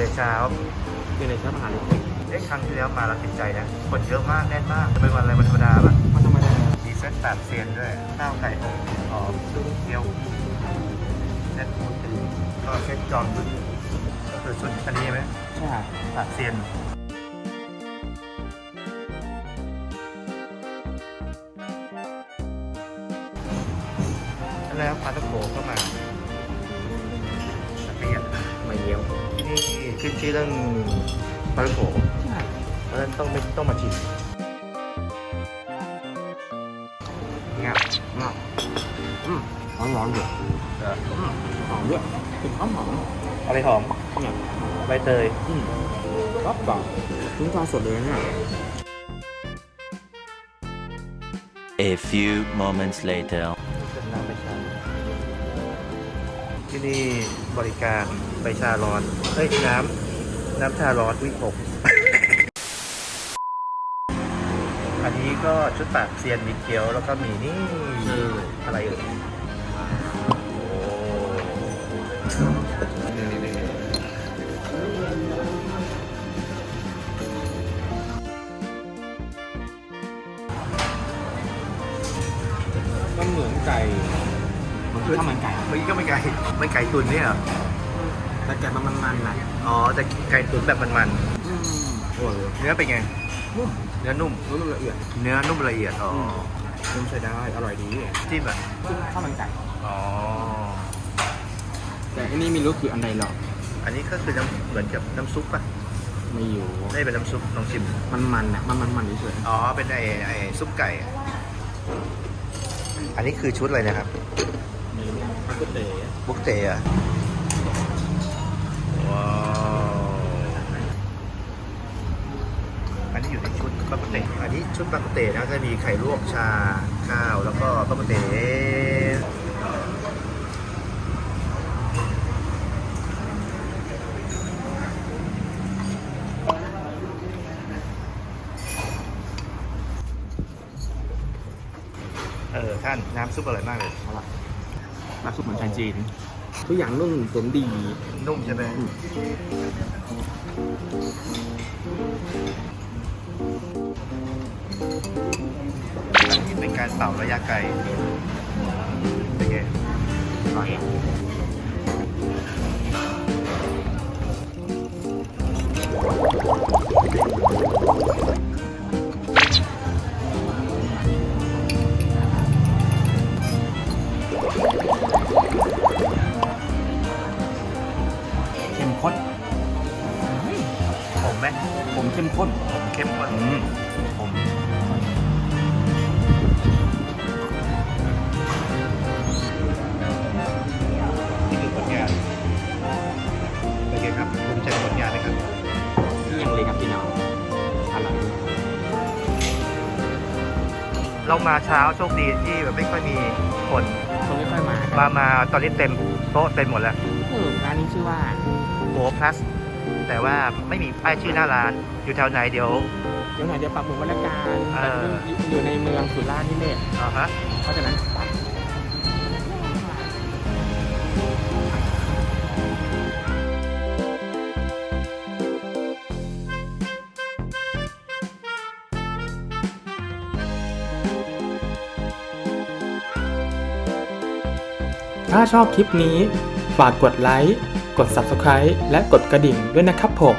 แต่เช้าคือในเช้ามหาลัยเอ๊ะครั้งที่แล้วมาเราติดใจนะ คนเยอะมากแน่นมากจะเป็นวันอะไรวันธรรมดาป่ะมันธรรมดามีเซตแปดเซียนด้วยข้าวไก่อบหอมเกี๊ยวเซตหมูตีก็เซตจอมบึ้งก็คือชุดอันนี้ไหมใช่แปดเซียนแล้วปลาตะโขก็มาสักเรียนมาเยี่ยว ที่นี่ขึ้นชื่อเรื่องปลาตะโขใช่เพราะฉะนั้นต้องไม่ต้องมาชิมงับงาอืมร้อนร้อนๆด้วยอืมหอมด้วยกลิ่นหอมหอมอะไรหอมเนี่ยใบเตยอืมรับก่อนถึงปลาสดเลยเนี่ย A few moments later. ที่นี่บริการใบชาร้อนเฮ้ยน้ำน้ำชาร้อนวิผมอันนี้ก็ชุดปากเซียนมีเกี๊ยวแล้วก็มีนี่อะไรเอ่ยโอ้ก็เหมือนไก่มันคือ ข้าวมันไก่เมื่อกี้ก็ไม่ไก่ไม่ไก่ตุนเนี่ยเหรอแต่แกมันมันๆนะอ๋อแต่ไก่ตุนแบบมันอืมโอ้ยๆเนื้อเป็นไง นุ่มเนื้อนุ่ม นุ่มละเอียดเนื้อนุ่มละเอียด อ๋อนุ่มใช้ได้อร่อยดีจิ้มอะคือข้าวมันไก่อ๋อ แต่อันนี้ไม่รู้คืออันใดหรอกอันนี้ก็คือน้ำเหมือนกับน้ำซุปอะ ไม่อยู่ไม่เป็นน้ำซุปลองชิม มันมันๆอะมันมันมันเฉยอ๋อ เป็นไอ้ไอ้ซุปไก่อะอันนี้คือชุดอะไรนะครับ ๆ ไม่รู้มันก็เตะบุกเตะอะว้าวอันนี้อยู่ในชุดบักกุเตะอันนี้ชุดบักกุเตะนะจะมีไข่ลวกชาข้าวแล้วก็บักกุเตะเออท่านน้ำซุปอร่อยมากเลยเอาล่ะ น้ำซุปเหมือนชาจีน ทุกอย่างนุ่มสมดีนุ่มใช่ไหมอืมอันนี้เป็นการเป่าระยะไกลเป็นไงอร่อย ผมเข้มข้นอืมผมนี่คือผลงานเป็นไงครับภูมิใจกับผลงานนะครับนี่ยังเลยครับพี่น้องอร่อยเรามาเช้าโชคดีที่แบบไม่ค่อยมีคนคนไม่ค่อยมากันมามาตอนนี้เต็มโต๊ะเต็มหมดแล้ว เออร้านนี้ชื่อว่าโอพลัส แต่ว่าไม่มีป้ายชื่อหน้าร้าน อยู่แถวไหนเดี๋ยว เดี๋ยวหน่อยเดี๋ยวปรับปรุงมาตรการเอแต่ออยู่ในเมืองสุราษฎร์นี่แหละอ่าฮะเพราะฉะนั้นปรับถ้าชอบคลิปนี้ ฝากกดไลค์ก ด Subscribe และกดกระดิ่งด้วยนะครับผม